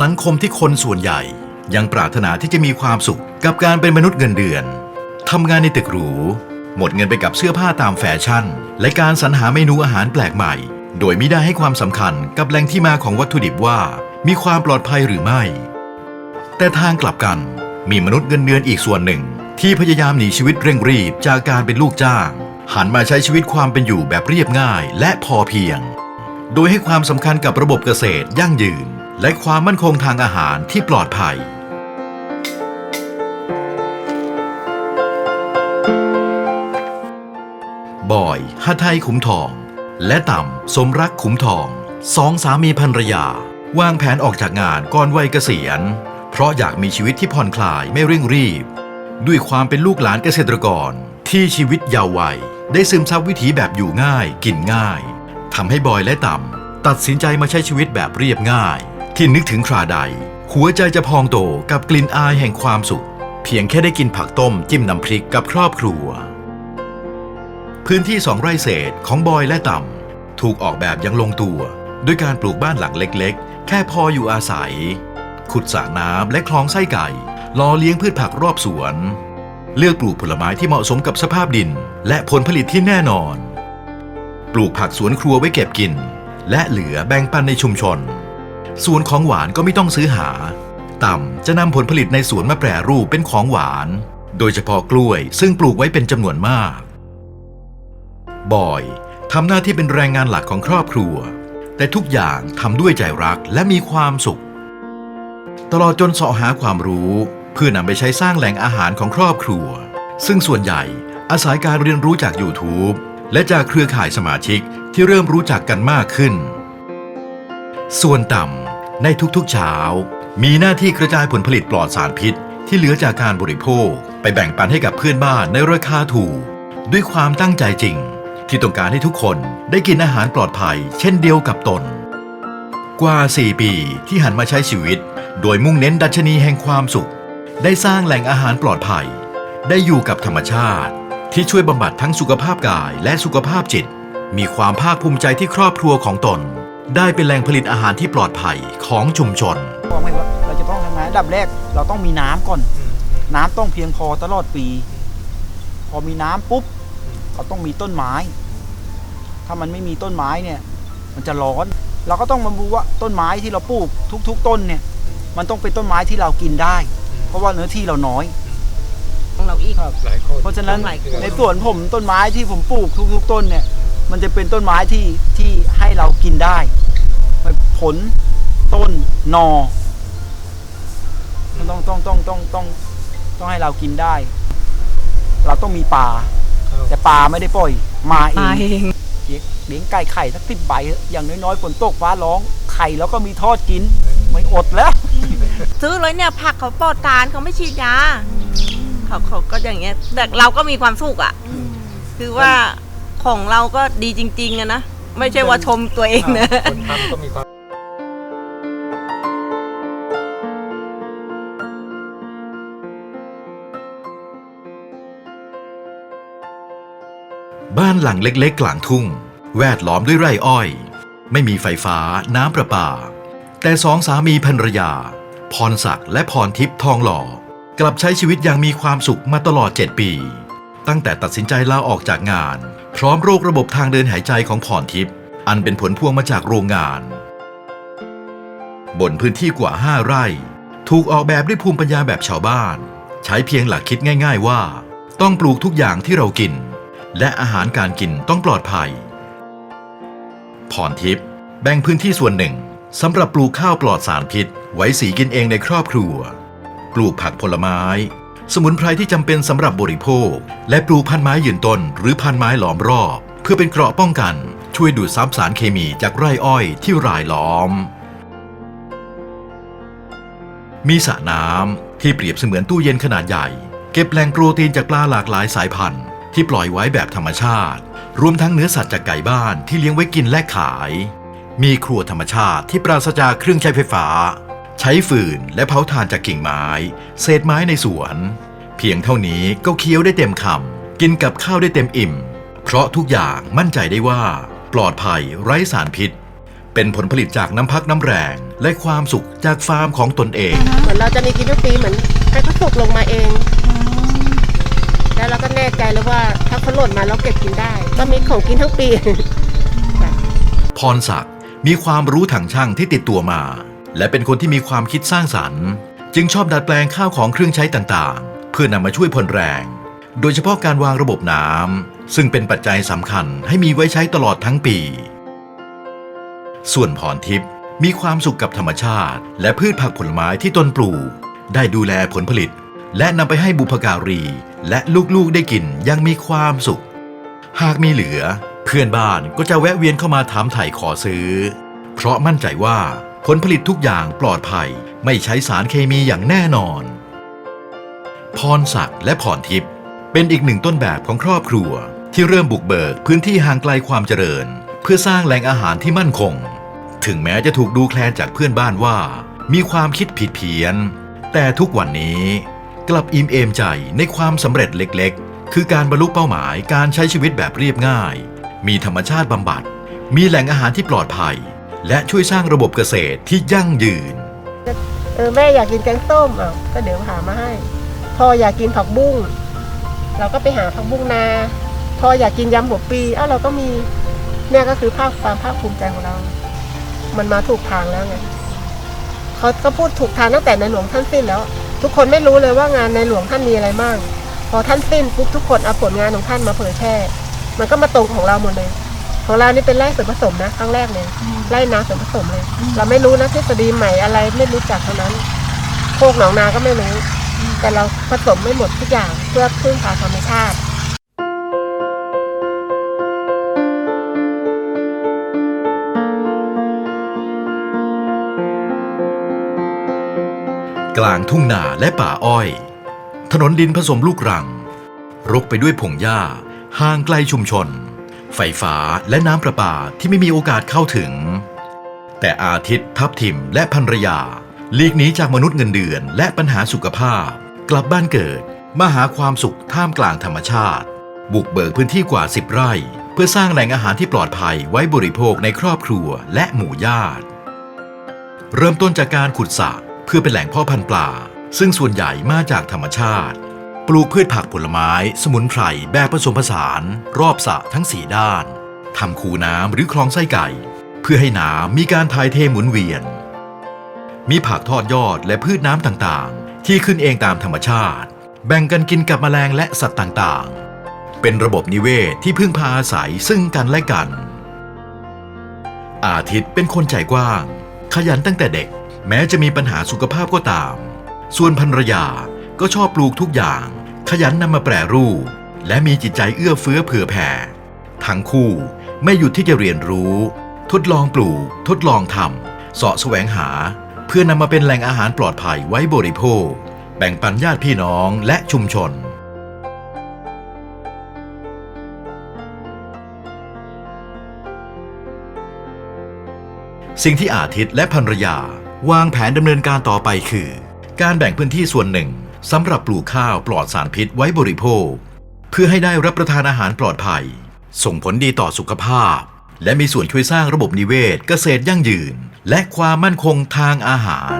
สังคมที่คนส่วนใหญ่ ยังปรารถนาที่จะมีความสุขกับการเป็นมนุษย์เงินเดือนทำงานในตึกหรู หมดเงินไปกับเสื้อผ้าตามแฟชั่น และการสรรหาเมนูอาหารแปลกใหม่ โดยไม่ได้ให้ความสำคัญกับแหล่งที่มาของวัตถุดิบว่ามีความปลอดภัยหรือไม่ แต่ทางกลับกันมีมนุษย์เงินเดือนอีกส่วนหนึ่ง ที่พยายามหนีชีวิตเร่งรีบจากการเป็นลูกจ้าง หันมาใช้ชีวิตความเป็นอยู่แบบเรียบง่ายและพอเพียง โดยให้ความสำคัญกับระบบเกษตรยั่งยืน และความมั่นคงทางอาหารที่ปลอดภัย บอยฮัทไทยขุมทอง และต่ำสมรักขุมทอง สองสามีภรรยา วางแผนออกจากงานก่อนวัยเกษียณ เพราะอยากมีชีวิตที่ผ่อนคลายไม่เร่งรีบ ด้วยความเป็นลูกหลานเกษตรกรที่ชีวิตยาววัยได้ซึมซับวิถีแบบอยู่ง่าย กินง่ายทำให้บอยและต่ำตัดสินใจมาใช้ชีวิตแบบเรียบง่าย ที่นึกถึงคราใด หัวใจจะพองโตกับกลิ่นอายแห่งความสุข เพียงแค่ได้กินผักต้มจิ้มน้ำพริกกับครอบครัว พื้นที่สองไร่เศษของบอยและต่ำถูกออกแบบยังลงตัว ด้วยการปลูกบ้านหลังเล็กๆ แค่พออยู่อาศัย ขุดสระน้ำและคลองไส้ไก่ล้อเลี้ยงพืชผักรอบสวน เลือกปลูกผลไม้ที่เหมาะสมกับสภาพดิน และผลผลิตที่แน่นอน ปลูกผักสวนครัวไว้เก็บกิน และเหลือแบ่งปันในชุมชน ส่วนของหวานก็ไม่ต้องซื้อหา ต่ำจะนำผลผลิตในสวนมาแปรรูปเป็นของหวาน โดยเฉพาะกล้วยซึ่งปลูกไว้เป็นจำนวนมาก บอยทำหน้าที่เป็นแรงงานหลักของครอบครัว แต่ทุกอย่างทำด้วยใจรักและมีความสุข ตลอดจนเสาะหาความรู้เพื่อนำไปใช้สร้างแหล่งอาหารของครอบครัว ซึ่งส่วนใหญ่อาศัยการเรียนรู้จาก YouTube และจากเครือข่ายสมาชิกที่เริ่มรู้จักกันมากขึ้น ส่วนต่ำ ในทุกๆเช้า มีหน้าที่กระจายผลผลิตปลอดสารพิษ ที่เหลือจากการบริโภค ไปแบ่งปันให้กับเพื่อนบ้านในราคาถูก ด้วยความตั้งใจจริง ที่ต้องการให้ทุกคนได้กินอาหารปลอดภัย เช่นเดียวกับตน กว่า 4 ปีที่หันมาใช้ชีวิต โดยมุ่งเน้นดัชนีแห่งความสุข ได้สร้างแหล่งอาหารปลอดภัย ได้อยู่กับธรรมชาติ ที่ช่วยบำบัดทั้งสุขภาพกายและสุขภาพจิต มีความภาคภูมิใจที่ครอบครัวของตน ได้เป็นแหล่งผลิตอาหารที่ปลอดภัยของชุมชนบอกให้ว่าเราจะต้องทำงานอันดับแรกเราต้องมีน้ำก่อน น้ำต้องเพียงพอตลอดปี พอมีน้ำปุ๊บเราต้องมีต้นไม้ ถ้ามันไม่มีต้นไม้เนี่ย มันจะร้อน เราก็ต้องมาดูว่าต้นไม้ที่เราปลูกทุก ๆ ต้นเนี่ย มันต้องเป็นต้นไม้ที่เรากินได้ เพราะว่าเนื้อที่เราน้อย ของเราอีก หลายคน เพราะฉะนั้นหลายคน ในสวนผมต้นไม้ที่ผมปลูกทุก ๆ ต้นเนี่ย มันจะเป็นต้นไม้ที่ที่ให้เรากินได้ ผลต้นหนอมันต้องต้องต้องต้องต้องต้องให้เรากินได้ เราต้องมีปลาแต่ปลาไม่ได้ปล่อย มาเอมางเองเลี้ยงเลี้ยงไก่ไข่สักสิบใบเถอะอย่างน้อยๆฝนตกฟ้าร้องไข่แล้วก็มีทอดกินไม่อดแล้ว ซื้อเลยเนี่ยผักเขาปลอดสารเขาไม่ฉีดยาเขาเขาก็อย่างเงี้ยแต่เราก็มีความสุขอะ คือว่า ของเราก็ดีจริงๆอะนะ ไม่ใช่ว่าชมตัวเองนะ คนทำก็มีความบ้านหลังเล็กๆ กลางทุ่ง แวดล้อมด้วยไร่อ้อย ไม่มีไฟฟ้าน้ำประปา แต่สองสามีภรรยา พรศักดิ์และพรทิพย์ทองหล่อ กลับใช้ชีวิตอย่างมีความสุขมาตลอด 7 ปี ตั้งแต่ตัดสินใจลาออกจากงาน พร้อมโรคระบบทางเดินหายใจของพรทิพย์อันเป็นผลพวงมาจากโรงงาน บนพื้นที่กว่า 5 ไร่ ถูกออกแบบด้วยภูมิปัญญาแบบชาวบ้าน ใช้เพียงหลักคิดง่าย ๆ ว่า ต้องปลูกทุกอย่างที่เรากิน และอาหารการกินต้องปลอดภัยพรทิพย์แบ่งพื้นที่ส่วนหนึ่งสำหรับปลูกข้าวปลอดสารพิษ ไว้สีกินเองในครอบครัว ปลูกผักผลไม้ สมุนไพรที่จำเป็นสำหรับบริโภค และปลูกพันไม้ยืนต้น หรือพันไม้หลอมรอบ เพื่อเป็นเกราะป้องกัน ช่วยดูดซับสารเคมีจากไร่อ้อยที่รายล้อม มีสระน้ำที่เปรียบเสมือนตู้เย็นขนาดใหญ่ เก็บแหล่งโปรตีนจากปลาหลากหลายสายพันธุ์ ที่ปล่อยไว้แบบธรรมชาติ รวมทั้งเนื้อสัตว์จากไก่บ้านที่เลี้ยงไว้กินและขาย มีครัวธรรมชาติที่ปราศจากเครื่องใช้ไฟฟ้า ใช้ฟืนและเผาถ่านจากกิ่งไม้ เศษไม้ในสวน เพียงเท่านี้ก็เคี้ยวได้เต็มคำกินกับข้าวได้เต็มอิ่ม เพราะทุกอย่างมั่นใจได้ว่า ปลอดภัยไร้สารพิษ เป็นผลผลิตจากน้ำพักน้ำแรงและความสุขจากฟาร์มของตนเอง เหมือนเราจะมีกินทุกปีเหมือนให้เขาสุกลงมาเอง แล้วเราก็แน่ใจแล้วว่าถ้าเขาหล่นมาเราเก็บกินได้ ก็มีของกินทั้งปีจ้ะพรศักดิ์มีความรู้ถังช่างที่ติดตัวมา และเป็นคนที่มีความคิดสร้างสรรค์ จึงชอบดัดแปลงข้าวของเครื่องใช้ต่างๆ เพื่อนำมาช่วยพลแรง โดยเฉพาะการวางระบบน้ำซึ่งเป็นปัจจัยสำคัญให้มีไว้ใช้ตลอดทั้งปี ส่วนพรทิพย์มีความสุขกับธรรมชาติ และพืชผักผลไม้ที่ตนปลูก ได้ดูแลผลผลิต และนำไปให้บุพการี และลูกๆได้กินยังมีความสุข หากมีเหลือ เพื่อนบ้านก็จะแวะเวียนเข้ามาถามไถ่ขอซื้อ เพราะมั่นใจว่า ผลผลิตทุกอย่างปลอดภัยไม่ใช้สารเคมีอย่างแน่นอน พรศักดิ์และพรทิพย์เป็นอีกหนึ่งต้นแบบของครอบครัว ที่เริ่มบุกเบิกพื้นที่ห่างไกลความเจริญ เพื่อสร้างแหล่งอาหารที่มั่นคง ถึงแม้จะถูกดูแคลนจากเพื่อนบ้านว่า มีความคิดผิดเพี้ยน แต่ทุกวันนี้กลับอิ่มเอมใจในความสำเร็จเล็กๆ คือการบรรลุเป้าหมายการใช้ชีวิตแบบเรียบง่าย มีธรรมชาติบำบัด มีแหล่งอาหารที่ปลอดภัย และช่วยสร้างระบบเกษตรที่ยั่งยืน เออแม่อยากกินแกงส้มอะก็เดี๋ยวหามาให้พ่ออยากกินผักบุ้งเราก็ไปหาผักบุ้งนาพ่ออยากกินยำหัวปีอ้าวเราก็มีเนี่ยก็คือภาคความภาคภูมิใจของเรา มันมาถูกทางแล้วไงเขาก็พูดถูกทางตั้งแต่ในหลวงท่านสิ้นแล้ว ทุกคนไม่รู้เลยว่างานในหลวงท่านมีอะไรบ้างพอท่านสิ้นปุ๊บทุกคนเอาผลงานของท่านมาเผยแพร่มันก็มาตรงของเราหมดเลย ของเรานี่เป็นไร่ส่วนผสมนะครั้งแรกเลยไร่นาส่วนผสมเลย เราไม่รู้นะทฤษฎีใหม่อะไรไม่รู้จักเท่านั้นโคกหนองนาก็ไม่รู้แต่เราผสมไม่หมดทุกอย่างเพื่อพึ่งพาธรรมชาติกลางทุ่งนาและป่าอ้อย ถนนดินผสมลูกรัง รกไปด้วยพงหญ้า ห่างไกลชุมชน ไฟฟ้าและน้ำประปาที่ไม่มีโอกาสเข้าถึง แต่อาทิตย์ทับทิมและภรรยาหลีกหนีจากมนุษย์เงินเดือนและปัญหาสุขภาพ กลับบ้านเกิดมาหาความสุขท่ามกลางธรรมชาติ บุกเบิกพื้นที่กว่า 10 ไร่ เพื่อสร้างแหล่งอาหารที่ปลอดภัยไว้บริโภคในครอบครัวและหมู่ญาติ เริ่มต้นจากการขุดสระเพื่อเป็นแหล่งพ่อพันธุ์ปลา ซึ่งส่วนใหญ่มาจากธรรมชาติ ปลูกพืชผักผลไม้ สมุนไพรแบบผสมผสาน รอบสระทั้งสีด้านทำคูน้ำหรือคลองไส้ไก่ เพื่อให้น้ำมีการถ่ายเทหมุนเวียน มีผักทอดยอดและพืชน้ำต่างๆ ที่ขึ้นเองตามธรรมชาติ แบ่งกันกินกับแมลงและสัตว์ต่างๆ เป็นระบบนิเวศที่พึ่งพาอาศัยซึ่งกันและกัน อาทิตย์เป็นคนใจกว้าง ขยันตั้งแต่เด็ก แม้จะมีปัญหาสุขภาพก็ตาม ส่วนภรรยาก็ชอบปลูกทุกอย่าง ขยันนำมาแปรรูป และมีจิตใจเอื้อเฟื้อเผื่อแผ่ ทั้งคู่ไม่หยุดที่จะเรียนรู้ ทดลองปลูก ทดลองทำเสาะแสวงหา เพื่อนำมาเป็นแหล่งอาหารปลอดภัยไว้บริโภค แบ่งปันญาติพี่น้องและชุมชนสิ่งที่อาทิตย์และภรรยา วางแผนดำเนินการต่อไปคือ การแบ่งพื้นที่ส่วนหนึ่ง สำหรับปลูกข้าวปลอดสารพิษไว้บริโภค เพื่อให้ได้รับประทานอาหารปลอดภัย ส่งผลดีต่อสุขภาพ และมีส่วนช่วยสร้างระบบนิเวศเกษตรยั่งยืน และความมั่นคงทางอาหาร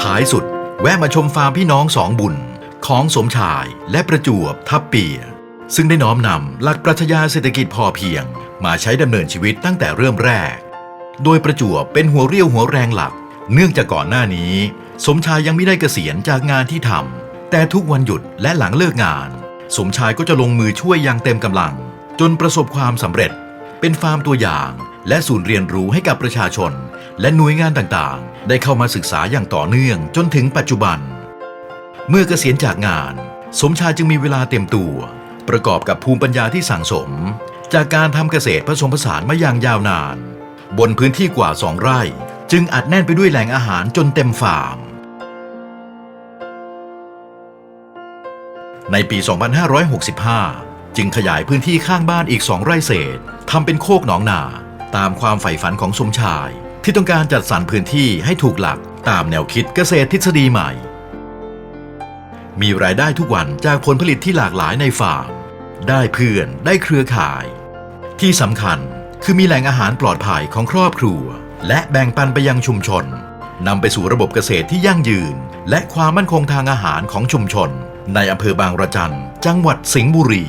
ท้ายสุด แวะมาชมฟาร์มพี่น้องสองบุญ ของสมชายและประจวบทับเปีย ซึ่งได้น้อมนำหลักปรัชญาเศรษฐกิจพอเพียง มาใช้ดำเนินชีวิตตั้งแต่เริ่มแรก โดยประจวบเป็นหัวเรี่ยวหัวแรงหลัก เนื่องจากก่อนหน้านี้ สมชายยังไม่ได้เกษียณจากงานที่ทำแต่ทุกวันหยุดและหลังเลิกงาน สมชายก็จะลงมือช่วยอย่างเต็มกำลัง จนประสบความสำเร็จ เป็นฟาร์มตัวอย่าง และศูนย์เรียนรู้ให้กับประชาชน และหน่วยงานต่างๆ ได้เข้ามาศึกษาอย่างต่อเนื่องจนถึงปัจจุบัน เมื่อเกษียณจากงาน สมชายจึงมีเวลาเต็มตัว ประกอบกับภูมิปัญญาที่สั่งสม จากการทำเกษตรผสมผสานมาอย่างยาวนาน บนพื้นที่กว่า2ไร่ จึงอัดแน่นไปด้วยแหล่งอาหารจนเต็มฟาร์ม ในปี 2565 จึงขยายพื้นที่ข้างบ้านอีก2ไร่เศษทำเป็นโคกหนองนา ตามความใฝ่ฝันของสมชาย ที่ต้องการจัดสรรพื้นที่ให้ถูกหลักตามแนวคิดเกษตรทฤษฎีใหม่ มีรายได้ทุกวันจากผลผลิตที่หลากหลายในฟาร์ม ได้เพื่อนได้เครือข่าย ที่สำคัญคือมีแหล่งอาหารปลอดภัยของครอบครัว และแบ่งปันไปยังชุมชนนำไปสู่ระบบเกษตรที่ยั่งยืน และความมั่นคงทางอาหารของชุมชน ในอำเภอบางระจันจังหวัดสิงห์บุรี